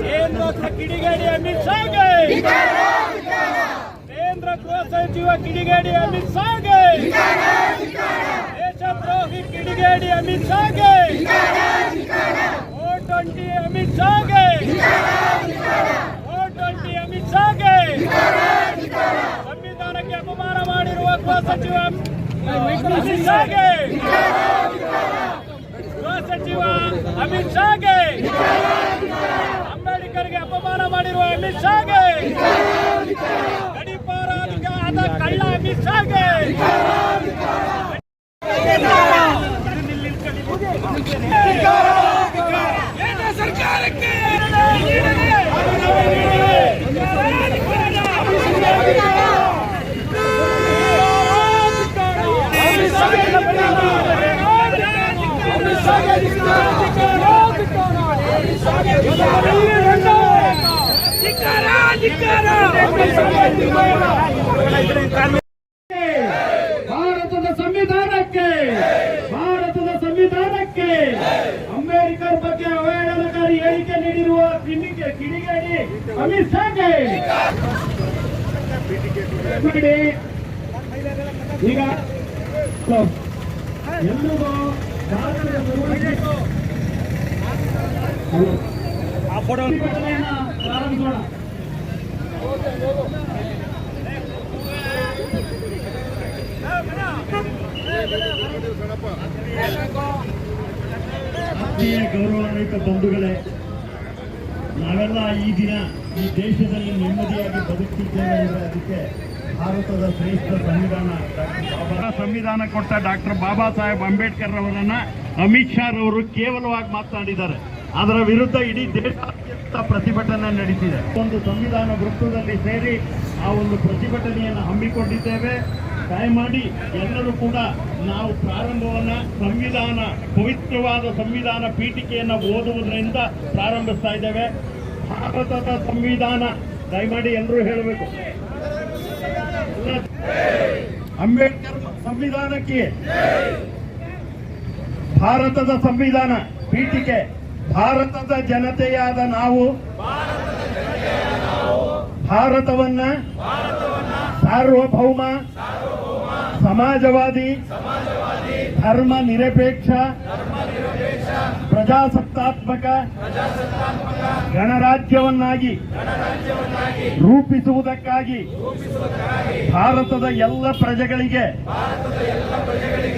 ಕೇಂದ್ರ ಕಿಡಿಗೇಡಿ ಅಮಿತ್ ಶಾಗೆ ಕೇಂದ್ರ ಗೃಹ ಸಚಿವ ಕಿಡಿಗೇಡಿ ಅಮಿತ್ ಶಾಗೆ ದೇಶದ್ರೋಹಿ ಕಿಡಿಗೇಡಿ ಅಮಿತ್ ಶಾಗೆ ಓ ಟ್ವೆಂಟಿ ಅಮಿತ್ ಶಾಗೆ ಓ ಟ್ವೆಂಟಿ ಅಮಿತ್ ಶಾಗೆ ಸಂವಿಧಾನಕ್ಕೆ ಅಪಮಾನ ಮಾಡಿರುವ ಗೃಹ ಸಚಿವ ಅಮಿತ್ ಶಾಗೆ ಗೃಹ ಸಚಿವ ಅಮಿತ್ ಶಾಗೆ, ಅಂಬೇಡ್ಕರ್ಗೆ ಅಪಮಾನ ಮಾಡಿರುವ ಅಮಿತ್ ಶಾಗೆ ಗಡಿಪಾರ ಆದ ಕಳ್ಳ ಅಮಿತ್ ಶಾಗೆ. ಕೇಂದ್ರ ಭಾರತದ ಸಂವಿಧಾನಕ್ಕೆ ಭಾರತದ ಸಂವಿಧಾನಕ್ಕೆ ಅಂಬೇಡ್ಕರ್ ಬಗ್ಗೆ ಅವಹೇಳನಕಾರಿ ಹೇಳಿಕೆ ನೀಡಿರುವ ಕಿಡಿಗೆ ಕಿಡಿಗೇಡಿ ಅಮಿತ್ ಶಾಗೆ ನೋಡಿ, ಈಗ ಎಲ್ರಿಗೂ ಭಾರತದ ಸರ್ವೋಚ್ಚ- ಹಲೋ. ಪ್ರತಿಭಟನೆಯನ್ನ ಪ್ರಾರಂಭಿಸೋಣ ಆತ್ಮೀಯ ಗೌರವಾನ್ವಿತ ಬಂಧುಗಳೇ, ನಾವೆಲ್ಲ ಈ ದಿನ ಈ ದೇಶದಲ್ಲಿ ನೆಮ್ಮದಿಯಾಗಿ ಬದುಕ್ತಿದ್ದೇವೆ ಅದಕ್ಕೆ ಭಾರತದ ಶ್ರೇಷ್ಠ ಸಂವಿಧಾನ ಸಂವಿಧಾನ ಕೊಟ್ಟ ಡಾಕ್ಟರ್ ಬಾಬಾ ಸಾಹೇಬ್ ಅಂಬೇಡ್ಕರ್ ಅವರನ್ನ ಅಮಿತ್ ಶಾ ರವರು ಕೇವಲವಾಗಿ ಮಾತನಾಡಿದ್ದಾರೆ. ಅದರ ವಿರುದ್ಧ ಇಡೀ ದೇಶಾದ್ಯಂತ ಪ್ರತಿಭಟನೆ ನಡೀತಿದೆ. ಒಂದು ಸಂವಿಧಾನ ವೃತ್ತದಲ್ಲಿ ಸೇರಿ ಆ ಒಂದು ಪ್ರತಿಭಟನೆಯನ್ನು ಹಮ್ಮಿಕೊಂಡಿದ್ದೇವೆ. ದಯಮಾಡಿ ಎಲ್ಲರೂ ಕೂಡ ನಾವು ಪ್ರಾರಂಭವನ್ನ ಸಂವಿಧಾನ, ಪವಿತ್ರವಾದ ಸಂವಿಧಾನ ಪೀಠಿಕೆಯನ್ನು ಓದುವುದರಿಂದ ಪ್ರಾರಂಭಿಸ್ತಾ ಇದ್ದೇವೆ. ಭಾರತದ ಸಂವಿಧಾನ, ದಯಮಾಡಿ ಎಲ್ಲರೂ ಹೇಳಬೇಕು. ಅಂಬೇಡ್ಕರ್ ಸಂವಿಧಾನಕ್ಕೆ, ಭಾರತದ ಸಂವಿಧಾನ ಪೀಠಿಕೆ ಭಾರತದ ಜನತೆಯಾದ ನಾವು. ಭಾರತವನ್ನ ಸಾರ್ವಭೌಮ ಸಮಾಜವಾದಿ ಧರ್ಮ ನಿರಪೇಕ್ಷ ಪ್ರಜಾಸತ್ತಾತ್ಮಕ ಗಣರಾಜ್ಯವನ್ನಾಗಿ ರೂಪಿಸುವುದಕ್ಕಾಗಿ ಭಾರತದ ಎಲ್ಲ ಪ್ರಜೆಗಳಿಗೆ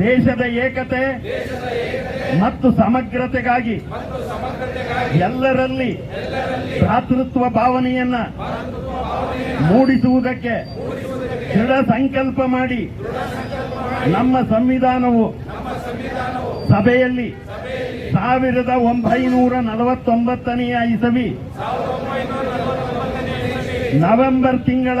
ದೇಶದ ಏಕತೆ ಮತ್ತು ಸಮಗ್ರತೆಗಾಗಿ ಎಲ್ಲರಲ್ಲಿ ಭ್ರಾತೃತ್ವ ಭಾವನೆಯನ್ನ ಮೂಡಿಸುವುದಕ್ಕೆ ದೃಢ ಸಂಕಲ್ಪ ಮಾಡಿ ನಮ್ಮ ಸಂವಿಧಾನವು ಸಭೆಯಲ್ಲಿ ಸಾವಿರದ ಒಂಬೈನೂರ ನಲವತ್ತೊಂಬತ್ತನೆಯ ಇಸವಿ ನವೆಂಬರ್ ತಿಂಗಳ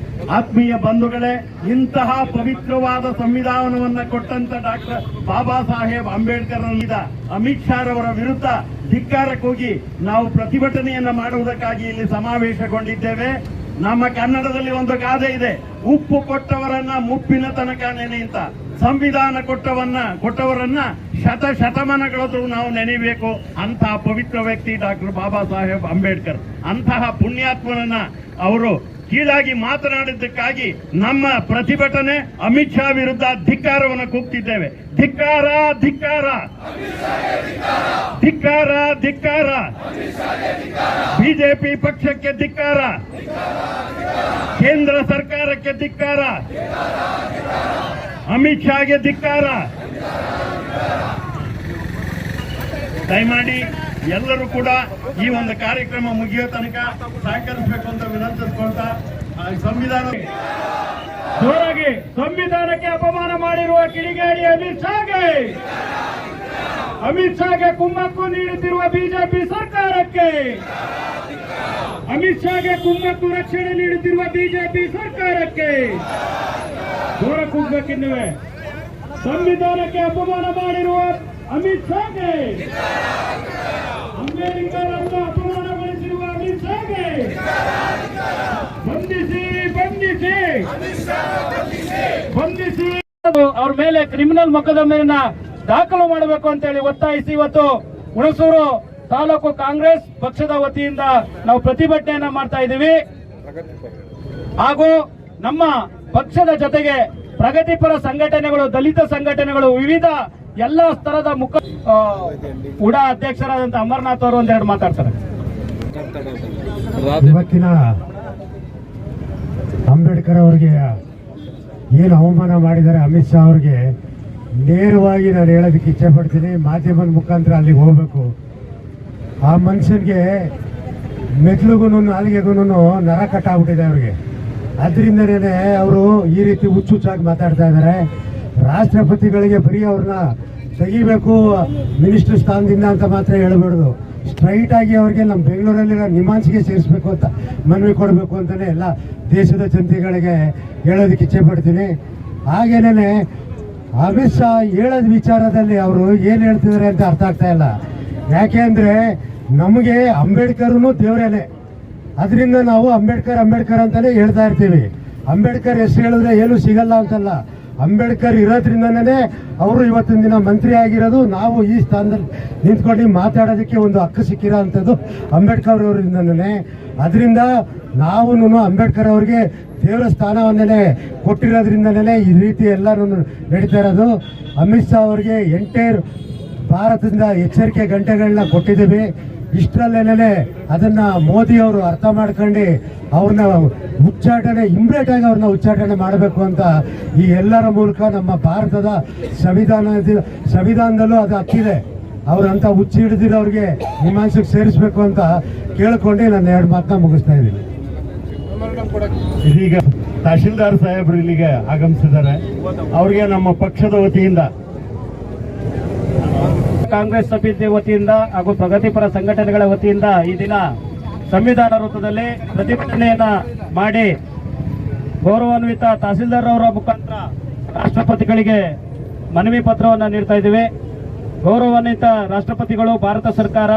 ಆತ್ಮೀಯ ಬಂಧುಗಳೇ, ಇಂತಹ ಪವಿತ್ರವಾದ ಸಂವಿಧಾನವನ್ನ ಕೊಟ್ಟಂತ ಡಾಕ್ಟರ್ ಬಾಬಾ ಸಾಹೇಬ್ ಅಂಬೇಡ್ಕರ್ ಅಮಿತ್ ಶಾ ರವರ ವಿರುದ್ಧ ಧಿಕ್ಕಾರಕ್ಕೋಗಿ ನಾವು ಪ್ರತಿಭಟನೆಯನ್ನ ಮಾಡುವುದಕ್ಕಾಗಿ ಇಲ್ಲಿ ಸಮಾವೇಶಗೊಂಡಿದ್ದೇವೆ. ನಮ್ಮ ಕನ್ನಡದಲ್ಲಿ ಒಂದು ಗಾದೆ ಇದೆ, ಉಪ್ಪು ಕೊಟ್ಟವರನ್ನ ಮುಪ್ಪಿನ ತನಕ ಅಂತ. ಸಂವಿಧಾನ ಕೊಟ್ಟವನ್ನ, ಕೊಟ್ಟವರನ್ನ ಶತ ಶತಮಾನಗಳಾದ್ರೂ ನಾವು ನೆನೆಯಬೇಕು ಅಂತಹ ಪವಿತ್ರ ವ್ಯಕ್ತಿ ಡಾಕ್ಟರ್ ಬಾಬಾ ಸಾಹೇಬ್ ಅಂಬೇಡ್ಕರ್. ಅಂತಹ ಪುಣ್ಯಾತ್ಮನನ್ನ ಅವರು ಕೀಳಾಗಿ ಮಾತನಾಡಿದ್ದಕ್ಕಾಗಿ ನಮ್ಮ ಪ್ರತಿಭಟನೆ ಅಮಿತ್ ಶಾ ವಿರುದ್ಧ ಧಿಕ್ಕಾರವನ್ನು ಕೂಗ್ತಿದ್ದೇವೆ. ಧಿಕ್ಕಾರ ಧಿಕ್ಕಾರ. ಧಿಕ್ಕಾರ ಧಿಕ್ಕಾರ. ಬಿಜೆಪಿ ಪಕ್ಷಕ್ಕೆ ಧಿಕ್ಕಾರ. ಕೇಂದ್ರ ಸರ್ಕಾರಕ್ಕೆ ಧಿಕ್ಕಾರ. ಅಮಿತ್ ಶಾಗೆ ಧಿಕ್ಕಾರ. ದಯಮಾಡಿ ಎಲ್ಲರೂ ಕೂಡ ಈ ಒಂದು ಕಾರ್ಯಕ್ರಮ ಮುಗಿಯೋ ತನಕ ಸಹಕರಿಸಬೇಕು ಅಂತ ವಿನಂತಿಸ್ಕೊಳ್ತಾ ಸಂವಿಧಾನ ಜೋರಾಗಿ ಸಂವಿಧಾನಕ್ಕೆ ಅಪಮಾನ ಮಾಡಿರುವ ಕಿಡಿಗೇಡಿ ಅಮಿತ್ ಶಾಗೆ. ಅಮಿತ್ ಶಾಗೆ ಕುಮ್ಮಕ್ಕು ನೀಡುತ್ತಿರುವ ಬಿಜೆಪಿ ಸರ್ಕಾರಕ್ಕೆ. ಅಮಿತ್ ಶಾಗೆ ಕುಮ್ಮಕ್ಕು ರಕ್ಷಣೆ ನೀಡುತ್ತಿರುವ ಬಿಜೆಪಿ ಸರ್ಕಾರಕ್ಕೆ. ಜೋರ ಕೂಗ್ಬೇಕಿನ್ನುವೆ ಸಂವಿಧಾನಕ್ಕೆ ಅಪಮಾನ ಮಾಡಿರುವ ಅಮಿತ್ ಶಾಗೆ. ಅಂಬೇಡ್ಕರ್ ಅವರನ್ನು ಅಪಮಾನಗೊಳಿಸಿರುವ ಅಮಿತ್ ಶಾಗೆ. ಬಂಧಿಸಿ ಬಂಧಿಸಿ. ಬಂಧಿಸಿ. ಅವ್ರ ಮೇಲೆ ಕ್ರಿಮಿನಲ್ ಮೊಕದ್ದಮೆಯನ್ನ ದಾಖಲು ಮಾಡಬೇಕು ಅಂತ ಹೇಳಿ ಒತ್ತಾಯಿಸಿ ಇವತ್ತು ಹುಣಸೂರು ತಾಲೂಕು ಕಾಂಗ್ರೆಸ್ ಪಕ್ಷದ ವತಿಯಿಂದ ನಾವು ಪ್ರತಿಭಟನೆಯನ್ನ ಮಾಡ್ತಾ ಇದ್ದೀವಿ. ಹಾಗೂ ನಮ್ಮ ಪಕ್ಷದ ಜೊತೆಗೆ ಪ್ರಗತಿಪರ ಸಂಘಟನೆಗಳು, ದಲಿತ ಸಂಘಟನೆಗಳು, ವಿವಿಧ ಎಲ್ಲ ಸ್ತರದ ಮುಖ ಉಡಾ ಅಧ್ಯಕ್ಷರಾದಂತ ಅಮರ್ನಾಥ್ ಅವರು ಒಂದೆರಡು ಮಾತಾಡ್ತಾರೆ. ಇವತ್ತಿನ ಅಂಬೇಡ್ಕರ್ ಅವರಿಗೆ ಏನು ಅವಮಾನ ಮಾಡಿದ್ದಾರೆ ಅಮಿತ್ ಶಾ ಅವ್ರಿಗೆ ನೇರವಾಗಿ ನಾನು ಹೇಳೋದಕ್ಕೆ ಇಚ್ಛೆ ಪಡ್ತೀನಿ ಮಾಧ್ಯಮದ ಮುಖಾಂತರ ಅಲ್ಲಿಗೆ ಹೋಗ್ಬೇಕು. ಆ ಮನುಷ್ಯನಿಗೆ ಮೆಟ್ಲುಗೂ ನಾಲಿಗೆಗೂ ನರ ಕಟ್ಟಾಗ್ಬಿಟ್ಟಿದೆ ಅವ್ರಿಗೆ. ಅದರಿಂದನೇ ಅವರು ಈ ರೀತಿ ಹುಚ್ಚುಚ್ಚಾಗಿ ಮಾತಾಡ್ತಾ ಇದ್ದಾರೆ. ರಾಷ್ಟ್ರಪತಿಗಳಿಗೆ ಬರೀ ಅವ್ರನ್ನ ತೆಗಿಬೇಕು, ಮಿನಿಸ್ಟರ್ ಸ್ಥಾನದಿಂದ ಅಂತ ಮಾತ್ರ ಹೇಳ್ಬಾರ್ದು. ಸ್ಟ್ರೈಟ್ ಆಗಿ ಅವ್ರಿಗೆ ನಮ್ಮ ಬೆಂಗಳೂರಲ್ಲಿರೋ ನಿಮಾನ್ಸ್ಗೆ ಸೇರಿಸ್ಬೇಕು ಅಂತ ಮನವಿ ಕೊಡಬೇಕು ಅಂತಲೇ ಎಲ್ಲ ದೇಶದ ಜನತೆಗಳಿಗೆ ಹೇಳೋದಕ್ಕೆ ಇಚ್ಛೆ ಪಡ್ತೀನಿ. ಹಾಗೇನೇ ಅಮಿತ್ ಶಾ ಹೇಳೋದು ವಿಚಾರದಲ್ಲಿ ಅವರು ಏನು ಹೇಳ್ತಿದ್ದಾರೆ ಅಂತ ಅರ್ಥ ಆಗ್ತಾ ಇಲ್ಲ. ಯಾಕೆ ನಮಗೆ ಅಂಬೇಡ್ಕರ್ನು ದೇವರೇನೆ. ಅದರಿಂದ ನಾವು ಅಂಬೇಡ್ಕರ್ ಅಂಬೇಡ್ಕರ್ ಅಂತಲೇ ಹೇಳ್ತಾ ಇರ್ತೀವಿ. ಅಂಬೇಡ್ಕರ್ ಹೆಸರು ಹೇಳಿದ್ರೆ ಏನೂ ಸಿಗಲ್ಲ ಅಂತಲ್ಲ. ಅಂಬೇಡ್ಕರ್ ಇರೋದ್ರಿಂದನೇ ಅವರು ಇವತ್ತಿನ ದಿನ ಮಂತ್ರಿ ಆಗಿರೋದು. ನಾವು ಈ ಸ್ಥಾನದಲ್ಲಿ ನಿಂತ್ಕೊಂಡು ಮಾತಾಡೋದಕ್ಕೆ ಒಂದು ಹಕ್ಕು ಸಿಕ್ಕಿರೋ ಅಂಥದ್ದು ಅಂಬೇಡ್ಕರ್ ಅವರಿಂದನೇ. ಅದರಿಂದ ನಾವು ಅಂಬೇಡ್ಕರ್ ಅವ್ರಿಗೆ ದೇವರ ಸ್ಥಾನವನ್ನೇ ಕೊಟ್ಟಿರೋದ್ರಿಂದನೇ ಈ ರೀತಿ ಎಲ್ಲರೂ ನಡೀತಾ ಇರೋದು. ಅಮಿತ್ ಶಾ ಅವ್ರಿಗೆ ಎಂಟೈರ್ ಭಾರತದಿಂದ ಎಚ್ಚರಿಕೆ ಗಂಟೆಗಳನ್ನ ಕೊಟ್ಟಿದ್ದೀವಿ. ಇಷ್ಟರಲ್ಲೇನೆ ಅದನ್ನ ಮೋದಿ ಅವರು ಅರ್ಥ ಮಾಡ್ಕೊಂಡು ಅವ್ರನ್ನ ಉಚ್ಚಾಟನೆ ಇಮ್ಮಿಡಿಯೇಟ್ ಆಗಿ ಅವ್ರನ್ನ ಉಚ್ಚಾಟನೆ ಮಾಡಬೇಕು ಅಂತ ಈ ಎಲ್ಲರ ಮೂಲಕ ನಮ್ಮ ಭಾರತದ ಸಂವಿಧಾನ ಸಂವಿಧಾನದಲ್ಲೂ ಅದು ಹಕ್ಕಿದೆ. ಅವ್ರಂತ ಹುಚ್ಚಿ ಹಿಡಿದಿರೋರಿಗೆ ಹಿಮಾಂಶಕ್ಕೆ ಸೇರಿಸ್ಬೇಕು ಅಂತ ಕೇಳ್ಕೊಂಡು ನಾನು ಎರಡು ಮಾತನ್ನ ಮುಗಿಸ್ತಾ ಇದ್ದೀನಿ. ಇದೀಗ ತಹಶೀಲ್ದಾರ್ ಸಾಹೇಬ್ರು ಇಲ್ಲಿಗೆ ಆಗಮಿಸಿದ್ದಾರೆ. ಅವರಿಗೆ ನಮ್ಮ ಪಕ್ಷದ ವತಿಯಿಂದ ಕಾಂಗ್ರೆಸ್ ಸಮಿತಿ ವತಿಯಿಂದ ಹಾಗೂ ಪ್ರಗತಿಪರ ಸಂಘಟನೆಗಳ ವತಿಯಿಂದ ಈ ದಿನ ಸಂವಿಧಾನ ರೂಪದಲ್ಲಿ ಪ್ರತಿಭಟನೆಯನ್ನ ಮಾಡಿ ಗೌರವಾನ್ವಿತ ತಹಸೀಲ್ದಾರ್ ಅವರ ಮುಖಾಂತರ ರಾಷ್ಟ್ರಪತಿಗಳಿಗೆ ಮನವಿ ಪತ್ರವನ್ನು ನೀಡ್ತಾ ಇದ್ದೇವೆ. ಗೌರವಾನ್ವಿತ ರಾಷ್ಟ್ರಪತಿಗಳು, ಭಾರತ ಸರ್ಕಾರ,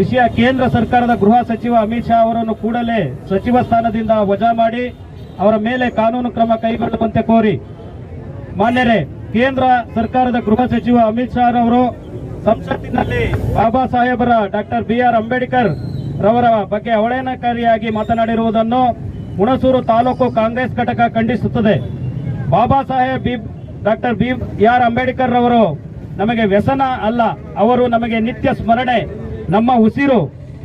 ವಿಷಯ ಕೇಂದ್ರ ಸರ್ಕಾರದ ಗೃಹ ಸಚಿವ ಅಮಿತ್ ಶಾ ಅವರನ್ನು ಕೂಡಲೇ ಸಚಿವ ಸ್ಥಾನದಿಂದ ವಜಾ ಮಾಡಿ ಅವರ ಮೇಲೆ ಕಾನೂನು ಕ್ರಮ ಕೈಗೊಳ್ಳುವಂತೆ ಕೋರಿ. ಮಾನ್ಯರೇ, ಕೇಂದ್ರ ಸರ್ಕಾರದ ಗೃಹ ಸಚಿವ ಅಮಿತ್ ಶಾ ರವರು ಸಂಸತ್ತಿನಲ್ಲಿ ಬಾಬಾ ಸಾಹೇಬರ ಡಾಕ್ಟರ್ ಬಿ ಆರ್ ಅಂಬೇಡ್ಕರ್ ರವರ ಬಗ್ಗೆ ಅವಹೇಳನಕಾರಿಯಾಗಿ ಮಾತನಾಡಿರುವುದನ್ನು ಹುಣಸೂರು ತಾಲೂಕು ಕಾಂಗ್ರೆಸ್ ಘಟಕ ಖಂಡಿಸುತ್ತದೆ. Baba Saheb B, doctor B R Ambedkar ರವರು ನಮಗೆ ವ್ಯಸನ ಅಲ್ಲ, ಅವರು ನಮಗೆ ನಿತ್ಯ ಸ್ಮರಣೆ, ನಮ್ಮ ಉಸಿರು.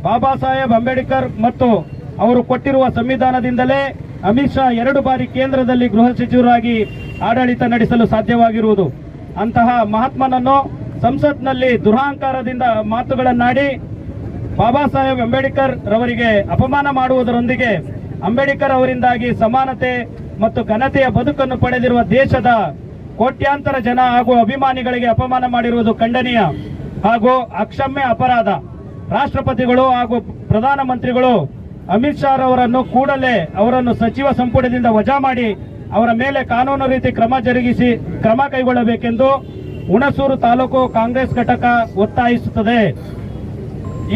ಬಾಬಾ ಸಾಹೇಬ್ ಅಂಬೇಡ್ಕರ್ ಮತ್ತು ಅವರು ಕೊಟ್ಟಿರುವ ಸಂವಿಧಾನದಿಂದಲೇ ಅಮಿತ್ ಶಾ ಎರಡು ಬಾರಿ ಕೇಂದ್ರದಲ್ಲಿ ಗೃಹ ಸಚಿವರಾಗಿ ಆಡಳಿತ ನಡೆಸಲು ಸಾಧ್ಯವಾಗಿರುವುದು. ಅಂತಹ ಮಹಾತ್ಮನನ್ನು ಸಂಸತ್ನಲ್ಲಿ ದುರಹಂಕಾರದಿಂದ ಮಾತುಗಳನ್ನಾಡಿ ಬಾಬಾ ಸಾಹೇಬ್ ಅಂಬೇಡ್ಕರ್ ರವರಿಗೆ ಅಪಮಾನ ಮಾಡುವುದರೊಂದಿಗೆ ಅಂಬೇಡ್ಕರ್ ಅವರಿಂದಾಗಿ ಸಮಾನತೆ ಮತ್ತು ಘನತೆಯ ಬದುಕನ್ನು ಪಡೆದಿರುವ ದೇಶದ ಕೋಟ್ಯಾಂತರ ಜನ ಹಾಗೂ ಅಭಿಮಾನಿಗಳಿಗೆ ಅಪಮಾನ ಮಾಡಿರುವುದು ಖಂಡನೀಯ ಹಾಗೂ ಅಕ್ಷಮ್ಯ ಅಪರಾಧ. ರಾಷ್ಟ್ರಪತಿಗಳು ಹಾಗೂ ಪ್ರಧಾನಮಂತ್ರಿಗಳು ಅಮಿತ್ ಶಾ ಅವರನ್ನು ಕೂಡಲೇ ಅವರನ್ನು ಸಚಿವ ಸಂಪುಟದಿಂದ ವಜಾ ಮಾಡಿ ಅವರ ಮೇಲೆ ಕಾನೂನು ರೀತಿ ಕ್ರಮ ಜರುಗಿಸಿ ಕ್ರಮ ಕೈಗೊಳ್ಳಬೇಕೆಂದು ಹುಣಸೂರು ತಾಲೂಕು ಕಾಂಗ್ರೆಸ್ ಘಟಕ ಒತ್ತಾಯಿಸುತ್ತದೆ.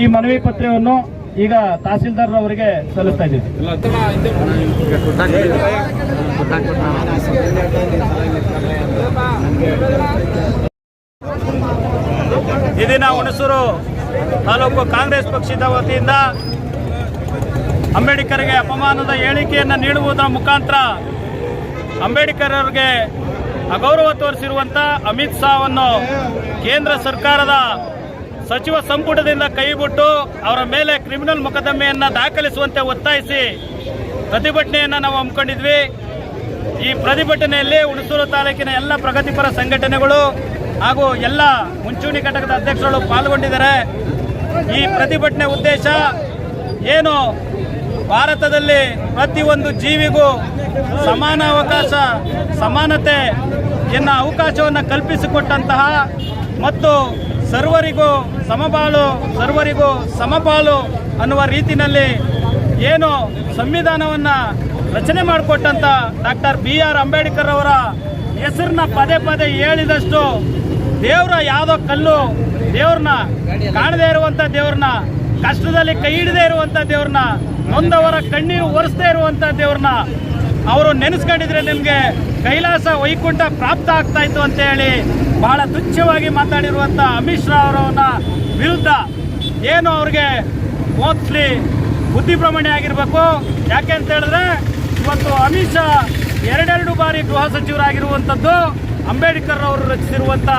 ಈ ಮನವಿ ಪತ್ರವನ್ನು ಈಗ ತಹಸೀಲ್ದಾರ್ ಅವರಿಗೆ ಸಲ್ಲಿಸ್ತಾ ಇದ್ದೀವಿ. ಇದಿನ ಹುಣಸೂರು ತಾಲೂಕು ಕಾಂಗ್ರೆಸ್ ಪಕ್ಷದ ವತಿಯಿಂದ ಅಂಬೇಡ್ಕರ್ಗೆ ಅಪಮಾನದ ಹೇಳಿಕೆಯನ್ನು ನೀಡುವುದರ ಮುಖಾಂತರ ಅಂಬೇಡ್ಕರ್ ಅವರಿಗೆ ಅಗೌರವ ತೋರಿಸಿರುವಂಥ ಅಮಿತ್ ಶಾವನ್ನು ಕೇಂದ್ರ ಸರ್ಕಾರದ ಸಚಿವ ಸಂಪುಟದಿಂದ ಕೈಬಿಟ್ಟು ಅವರ ಮೇಲೆ ಕ್ರಿಮಿನಲ್ ಮೊಕದ್ದಮೆಯನ್ನು ದಾಖಲಿಸುವಂತೆ ಒತ್ತಾಯಿಸಿ ಪ್ರತಿಭಟನೆಯನ್ನು ನಾವು ಹಮ್ಮಿಕೊಂಡಿದ್ವಿ. ಈ ಪ್ರತಿಭಟನೆಯಲ್ಲಿ ಹುಣಸೂರು ತಾಲೂಕಿನ ಎಲ್ಲ ಪ್ರಗತಿಪರ ಸಂಘಟನೆಗಳು ಹಾಗೂ ಎಲ್ಲ ಮುಂಚೂಣಿ ಘಟಕದ ಅಧ್ಯಕ್ಷರು ಪಾಲ್ಗೊಂಡಿದ್ದಾರೆ. ಈ ಪ್ರತಿಭಟನೆ ಉದ್ದೇಶ ಏನು ಭಾರತದಲ್ಲಿ ಪ್ರತಿಯೊಂದು ಜೀವಿಗೂ ಸಮಾನ ಅವಕಾಶ, ಸಮಾನತೆ ಎನ್ನ ಅವಕಾಶವನ್ನು ಕಲ್ಪಿಸಿಕೊಟ್ಟಂತಹ ಮತ್ತು ಸರ್ವರಿಗೂ ಸಮಬಾಳು, ಸರ್ವರಿಗೂ ಸಮಪಾಲು ಅನ್ನುವ ರೀತಿಯಲ್ಲಿ ಏನು ಸಂವಿಧಾನವನ್ನು ರಚನೆ ಮಾಡಿಕೊಟ್ಟಂತ ಡಾಕ್ಟರ್ ಬಿ ಆರ್ ಅಂಬೇಡ್ಕರ್ ಅವರ ಹೆಸರನ್ನ ಪದೇ ಪದೇ ಹೇಳಿದಷ್ಟು ದೇವರ ಯಾವುದೋ ಕಲ್ಲು ದೇವ್ರನ್ನ ಕಾಣದೇ ಇರುವಂತ ದೇವ್ರನ್ನ, ಕಷ್ಟದಲ್ಲಿ ಕೈ ಹಿಡದೇ ಇರುವಂತ ದೇವ್ರನ್ನ, ನೊಂದವರ ಕಣ್ಣೀರು ಒರೆಸದೇ ಇರುವಂತ ದೇವ್ರನ್ನ ಅವರು ನೆನೆಸ್ಕೊಂಡಿದ್ರೆ ನಿಮಗೆ ಕೈಲಾಸ ವೈಕುಂಠ ಪ್ರಾಪ್ತ ಆಗ್ತಾ ಇತ್ತು ಅಂತ ಹೇಳಿ ಬಹಳ ತುಚ್ಛವಾಗಿ ಮಾತಾಡಿರುವಂತ ಅಮಿತ್ ಶಾ ಅವರವನ್ನ ವಿರುದ್ಧ ಏನು ಅವ್ರಿಗೆ ಮೋಸ್ಟ್ಲಿ ಬುದ್ಧಿಭ್ರಮಣೆ ಆಗಿರಬೇಕು. ಯಾಕೆ ಅಂತ ಹೇಳಿದ್ರೆ ಇವತ್ತು ಅಮಿತ್ ಶಾ ಎರಡೆರಡು ಬಾರಿ ಗೃಹ ಸಚಿವರಾಗಿರುವಂಥದ್ದು ಅಂಬೇಡ್ಕರ್ ಅವರು ರಚಿಸಿರುವಂಥ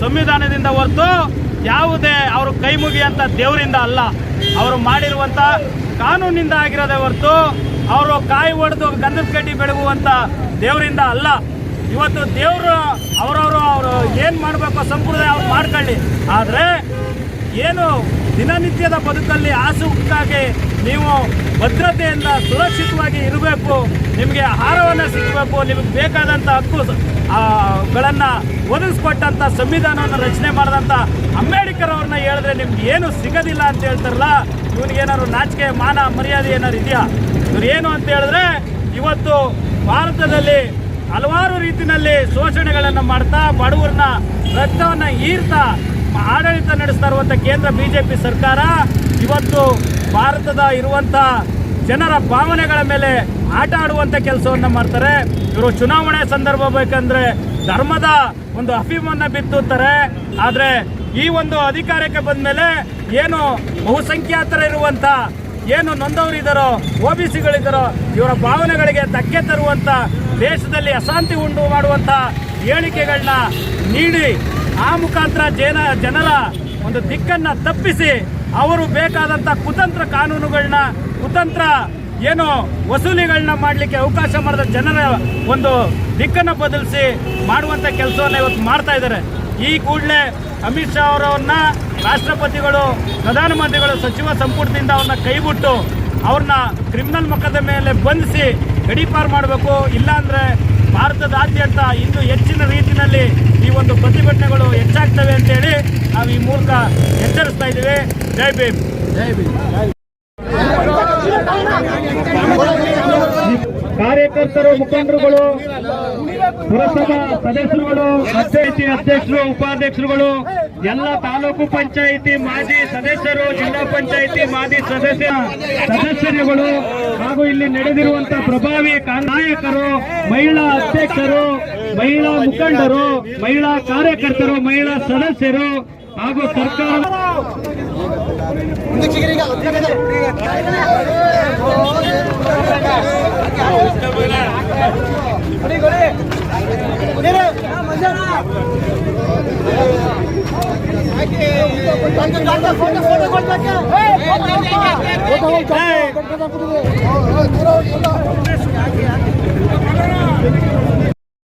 ಸಂವಿಧಾನದಿಂದ ಹೊರತು ಯಾವುದೇ ಅವರು ಕೈ ಮುಗಿಯಂತ ದೇವರಿಂದ ಅಲ್ಲ. ಅವರು ಮಾಡಿರುವಂಥ ಕಾನೂನಿಂದ ಆಗಿರೋದೇ ಹೊರತು ಅವರು ಕಾಯಿ ಹೊಡೆದು ಗಂಧದ ಕಡ್ಡಿ ಬೆಳಗುವಂಥ ದೇವರಿಂದ ಅಲ್ಲ. ಇವತ್ತು ದೇವರು ಅವರವರು ಅವರು ಏನು ಮಾಡಬೇಕು ಸಂಪ್ರದಾಯ ಅವ್ರು ಮಾಡ್ಕೊಳ್ಳಿ. ಆದರೆ ಏನು ದಿನನಿತ್ಯದ ಬದುಕಲ್ಲಿ ಆಸುಕ್ಕಾಗಿ ನೀವು ಭದ್ರತೆಯಿಂದ ಸುರಕ್ಷಿತವಾಗಿ ಇರಬೇಕು, ನಿಮಗೆ ಆಹಾರವನ್ನು ಸಿಗಬೇಕು, ನಿಮಗೆ ಬೇಕಾದಂಥ ಹಕ್ಕು ಗಳನ್ನ ಒದಗಿಸ್ಕೊಟ್ಟಂಥ ಸಂವಿಧಾನವನ್ನು ರಚನೆ ಮಾಡಿದಂಥ ಅಂಬೇಡ್ಕರ್ ಅವ್ರನ್ನ ಹೇಳಿದ್ರೆ ನಿಮ್ಗೆ ಏನು ಸಿಗೋದಿಲ್ಲ ಅಂತ ಹೇಳ್ತಾರಲ್ಲ, ಇವನಿಗೇನಾದ್ರು ನಾಚಿಕೆ, ಮಾನ, ಮರ್ಯಾದೆ ಏನಾದ್ರು ಇದೆಯಾ? ಇವ್ರು ಏನು ಅಂತ ಹೇಳಿದ್ರೆ ಇವತ್ತು ಭಾರತದಲ್ಲಿ ಹಲವಾರು ರೀತಿಯಲ್ಲಿ ಶೋಷಣೆಗಳನ್ನು ಮಾಡ್ತಾ ಬಡವರನ್ನ ರಕ್ತವನ್ನು ಈರ್ತಾ ಆಡಳಿತ ನಡೆಸ್ತಾ ಇರುವಂಥ ಕೇಂದ್ರ ಬಿಜೆಪಿ ಸರ್ಕಾರ ಇವತ್ತು ಭಾರತದ ಇರುವಂಥ ಜನರ ಭಾವನೆಗಳ ಮೇಲೆ ಆಟ ಆಡುವಂಥ ಕೆಲಸವನ್ನು ಮಾಡ್ತಾರೆ. ಇವರು ಚುನಾವಣೆ ಸಂದರ್ಭ ಬೇಕಂದ್ರೆ ಧರ್ಮದ ಒಂದು ಅಭಿಮಾನ ಬಿತ್ತುತ್ತಾರೆ. ಆದರೆ ಈ ಒಂದು ಅಧಿಕಾರಕ್ಕೆ ಬಂದ್ಮೇಲೆ ಏನು ಬಹುಸಂಖ್ಯಾತರ ಇರುವಂಥ ಏನು ನೊಂದವರಿದ್ದಾರೋ ಒ ಬಿ ಸಿಗಳಿದ್ದಾರೋ ಇವರ ಭಾವನೆಗಳಿಗೆ ಧಕ್ಕೆ ತರುವಂತ ದೇಶದಲ್ಲಿ ಅಶಾಂತಿ ಉಂಟು ಮಾಡುವಂಥ ಹೇಳಿಕೆಗಳನ್ನ ನೀಡಿ ಆ ಮುಖಾಂತರ ಜನ ಜನರ ಒಂದು ದಿಕ್ಕನ್ನ ತಪ್ಪಿಸಿ ಅವರು ಬೇಕಾದಂತ ಕುತಂತ್ರ ಕಾನೂನುಗಳನ್ನ, ಕುತಂತ್ರ ಏನು ವಸೂಲಿಗಳನ್ನ ಮಾಡಲಿಕ್ಕೆ ಅವಕಾಶ ಮಾಡಿದ ಜನರ ಒಂದು ದಿಕ್ಕನ್ನು ಬದಲಿಸಿ ಮಾಡುವಂತ ಕೆಲಸವನ್ನ ಇವತ್ತು ಮಾಡ್ತಾ ಇದ್ದಾರೆ. ಈ ಕೂಡಲೇ ಅಮಿತ್ ಶಾ ಅವರನ್ನ ರಾಷ್ಟ್ರಪತಿಗಳು ಪ್ರಧಾನಮಂತ್ರಿಗಳು ಸಚಿವ ಸಂಪುಟದಿಂದ ಅವ್ರನ್ನ ಕೈಬಿಟ್ಟು ಅವ್ರನ್ನ ಕ್ರಿಮಿನಲ್ ಮೊಕದ ಮೇಲೆ ಬಂಧಿಸಿ ಗಡೀಪಾರು ಮಾಡಬೇಕು, ಇಲ್ಲಾಂದ್ರೆ ಭಾರತದಾದ್ಯಂತ ಇಂದು ಹೆಚ್ಚಿನ ರೀತಿಯಲ್ಲಿ ಈ ಒಂದು ಪ್ರತಿಭಟನೆಗಳು ಹೆಚ್ಚಾಗ್ತವೆ ಅಂತೇಳಿ ನಾವು ಈ ಮೂಲಕ ಎಚ್ಚರಿಸ್ತಾ ಇದ್ದೀವಿ. ಜೈ ಭೀಮ್. ಕಾರ್ಯಕರ್ತರು, ಮುಖಂಡರುಗಳು, ಪುರಸಭಾ ಸದಸ್ಯರುಗಳು, ಪಂಚಾಯಿತಿ ಅಧ್ಯಕ್ಷರು, ಉಪಾಧ್ಯಕ್ಷರುಗಳು, ಎಲ್ಲ ತಾಲೂಕು ಪಂಚಾಯಿತಿ ಮಾಜಿ ಸದಸ್ಯರು, ಜಿಲ್ಲಾ ಪಂಚಾಯಿತಿ ಮಾಜಿ ಸದಸ್ಯ ಸದಸ್ಯರುಗಳು ಹಾಗೂ ಇಲ್ಲಿ ನಡೆದಿರುವಂತಹ ಪ್ರಭಾವಿ ನಾಯಕರು ಮಹಿಳಾ ಅಧ್ಯಕ್ಷರು ಮಹಿಳಾ ಮುಖಂಡರು ಮಹಿಳಾ ಕಾರ್ಯಕರ್ತರು ಮಹಿಳಾ ಸದಸ್ಯರು ಹಾಗೂ ಸರ್ಕಾರ